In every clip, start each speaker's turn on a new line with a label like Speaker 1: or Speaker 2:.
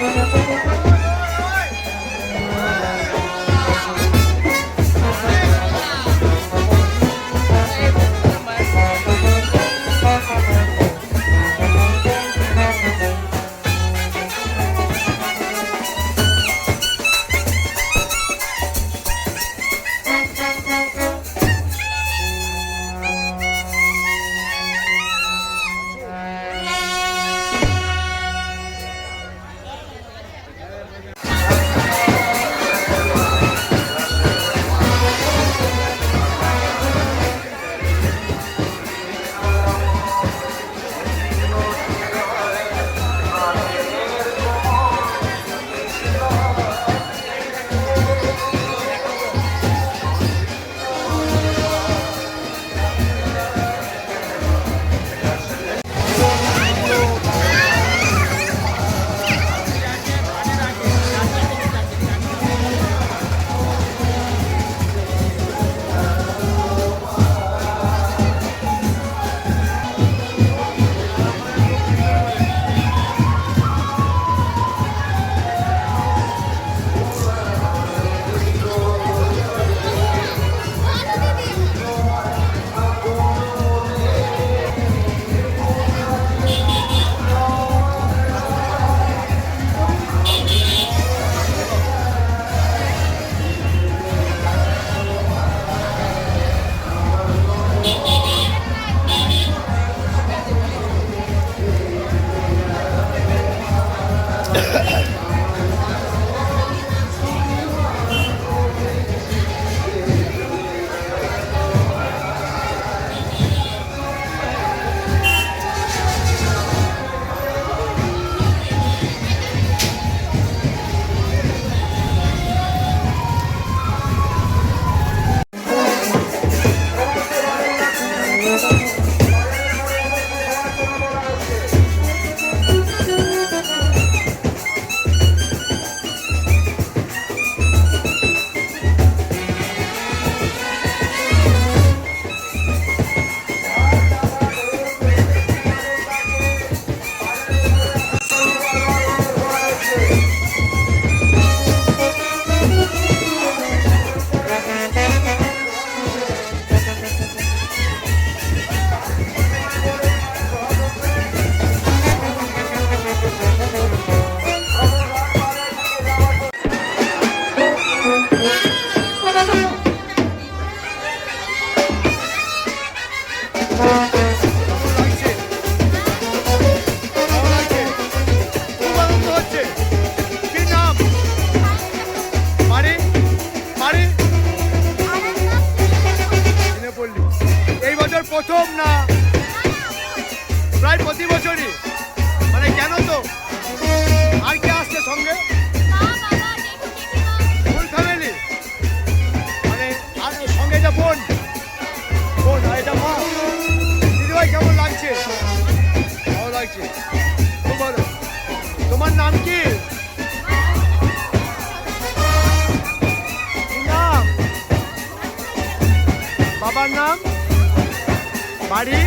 Speaker 1: Música হয়েছে বলো তোমার নাম কি নাম? বাবার নাম? বাড়ি?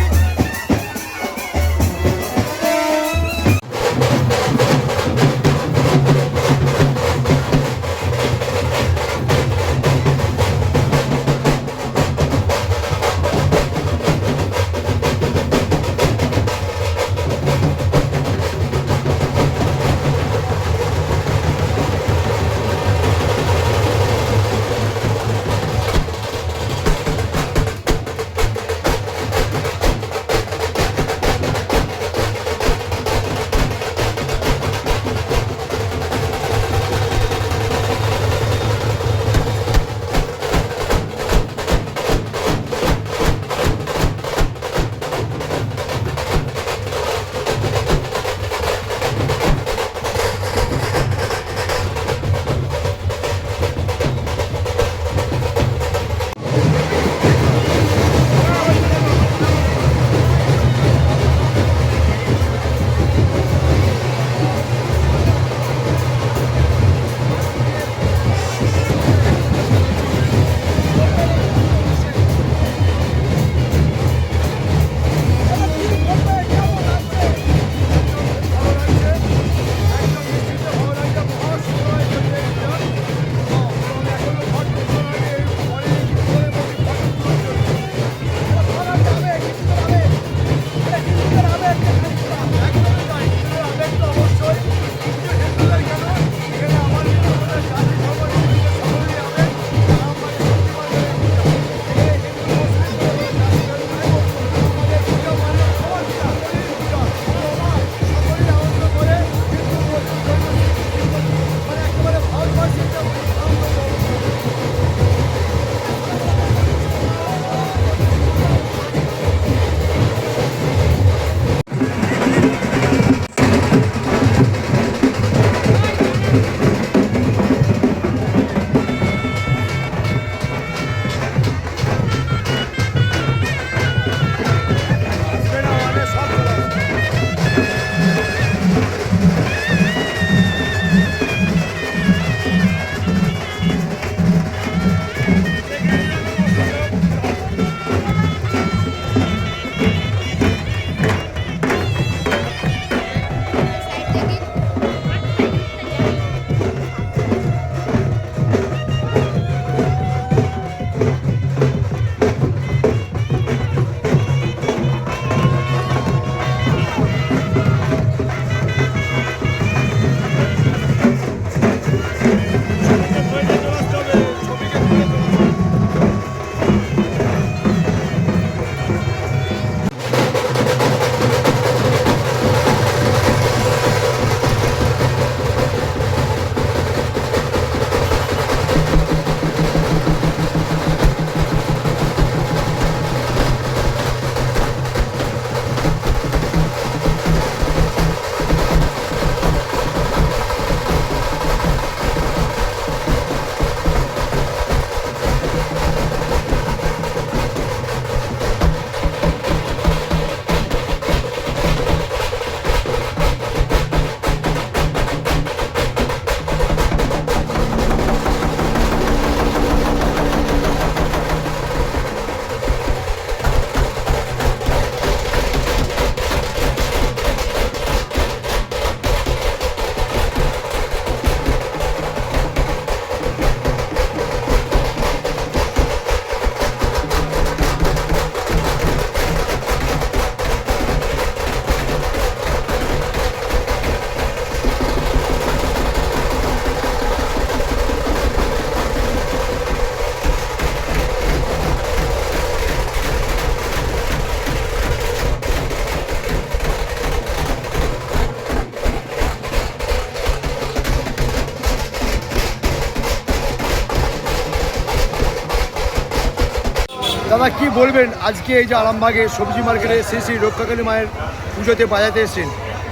Speaker 1: দাদা কি বলবেন? আজকে এই যে আরামবাগে সবজি মার্কেটে শ্রী শ্রী রক্ষাকালী মায়ের পুজোতে বাজাতে এসেছেন।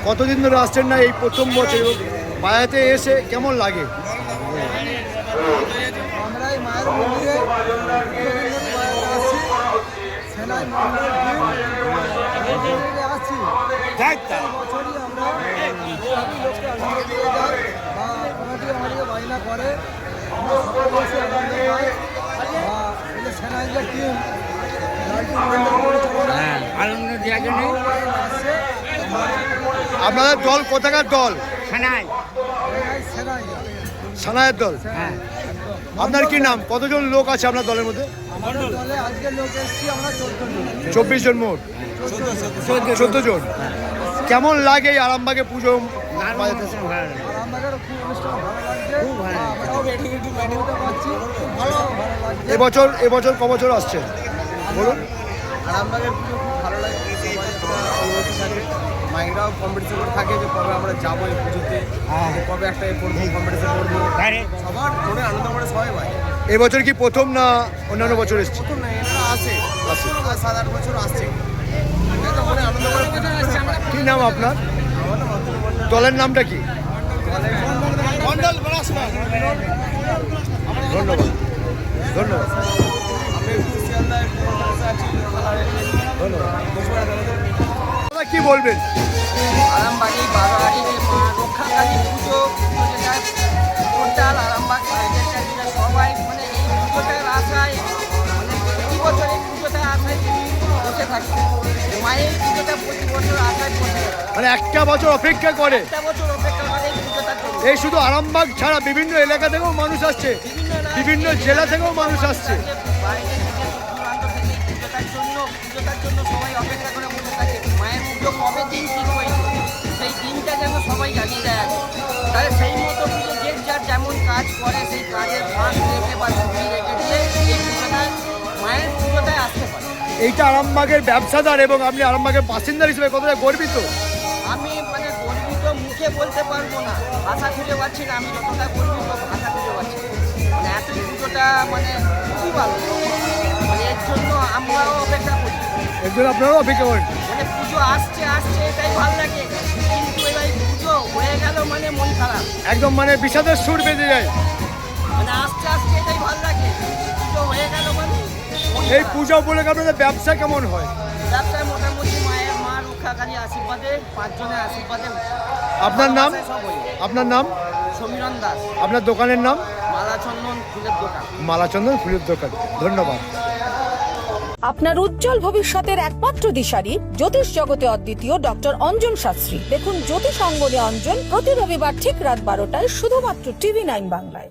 Speaker 1: কতদিন ধরে আসছেন না এই প্রথম বছর বাজাতে এসে কেমন লাগে?
Speaker 2: করে।
Speaker 1: আপনাদের দল কোথাকার দল?
Speaker 3: সানাই।
Speaker 1: সানায়ের দল?
Speaker 3: হ্যাঁ।
Speaker 1: আপনার কি নাম? কতজন লোক আছে আপনার দলের মধ্যে?
Speaker 2: আমাদের দলে আজকে লোক এসছি আমরা চোদ্দ জন
Speaker 1: চব্বিশ জন মোট। চোদ্দ জন। কেমন লাগে এই আরামবাগে পুজো বাজাতে? এসে?
Speaker 3: ভালো লাগে।
Speaker 2: আর আমাদের খুব অনুষ্ঠান
Speaker 1: এবছর এবছর ক বছর আসছে? বলুন।
Speaker 4: আরামবাগের পুজো খুব ভালো লাগে। সবাই থাকে মাইকরাও কম্পিটিশন করে থাকে যে কবে আমরা যাব এই পুজোতে কবে একটা এ করব কম্পিটিশন করব। সবার মনে আনন্দ করে সবাই ভাই
Speaker 1: এবছর কি প্রথম না অন্যান্য বছর এসছে?
Speaker 4: প্রথম না আসে। সাত আট বছর আসছে। তো মনে আনন্দ করে। পুজো আসছে? আমরা
Speaker 1: কি নাম আপনার? দলের নামটা কি?
Speaker 4: মন্ডল পড়াশোনা
Speaker 1: ধন্যবাদ। ধন্যবাদ। কি বলবেন?
Speaker 5: আরামবাগী বারোয়ারি রক্ষাকালী পুজো পুজো টোটাল আরামবাগ মার্কেটটা যেটা সবাই মানে এই পুজোটার আশায় মানে প্রতি বছর এই পুজোটার আশায় বসে থাকে মায়ের পুজোটা প্রতি বছর আশায় বসে
Speaker 1: মানে একটা বছর অপেক্ষা করে।
Speaker 5: একটা বছর অপেক্ষা করে এই
Speaker 1: শুধু আরামবাগ ছাড়া বিভিন্ন এলাকা থেকেও মানুষ আসছে। বিভিন্ন জেলা থেকেও মানুষ আসছে।
Speaker 5: তাহলে সেই মতো যে যার যেমন কাজ করে সেই কাজের ফাঁস রেখে বা ছুটি রেখে দিয়ে এই পুজোটায় মায়ের পুজোটায় আসতে পারে।
Speaker 1: এইটা আরামবাগের ব্যবসাদার এবং আপনি আরামবাগের বাসিন্দার হিসেবে কতটা গর্বিত?
Speaker 5: মুখে বলতে পারব না। ভাষা খুঁজে পাচ্ছি না আমি যতটা গর্বিত ভাষা খুঁজে পাচ্ছি। না। মানে এত পুজোটা মানে খুবই ভালো মানে এর জন্য আমরাও অপেক্ষা করি।
Speaker 1: এর জন্য আপনারাও অপেক্ষা করেন।
Speaker 5: মানে পুজো আসছে আসছে এটাই ভালো লাগে। কিন্তু এবার পুজো হয়ে গেল মানে মন খারাপ।
Speaker 1: একদম মানে বিষাদের সুর বেঁধে যায়।
Speaker 5: মানে আসছে আসছে এটাই ভালো লাগে। পুজো হয়ে গেল মানে
Speaker 1: এই। পূজা উপলক্ষে আপনাদের ব্যবসা কেমন হয়?
Speaker 5: আশীর্বাদে পাঁচজনের আশীর্বাদে
Speaker 1: আপনার নাম। আপনার নাম?
Speaker 5: সমীরণ দাস।
Speaker 1: আপনার দোকানের নাম?
Speaker 5: মালাচন্দন ফুলের দোকান।
Speaker 1: মালাচন্দন ফুলের দোকান। ধন্যবাদ।
Speaker 6: আপনার উজ্জ্বল ভবিষ্যতের একমাত্র দিশারি জ্যোতিষ জগতে অদ্বিতীয় ডক্টর অঞ্জন শাস্ত্রী। দেখুন জ্যোতিষ অঙ্গনে অঞ্জন প্রতি রবিবার ঠিক রাত বারোটায় শুধুমাত্র টিভি নাইন বাংলায়।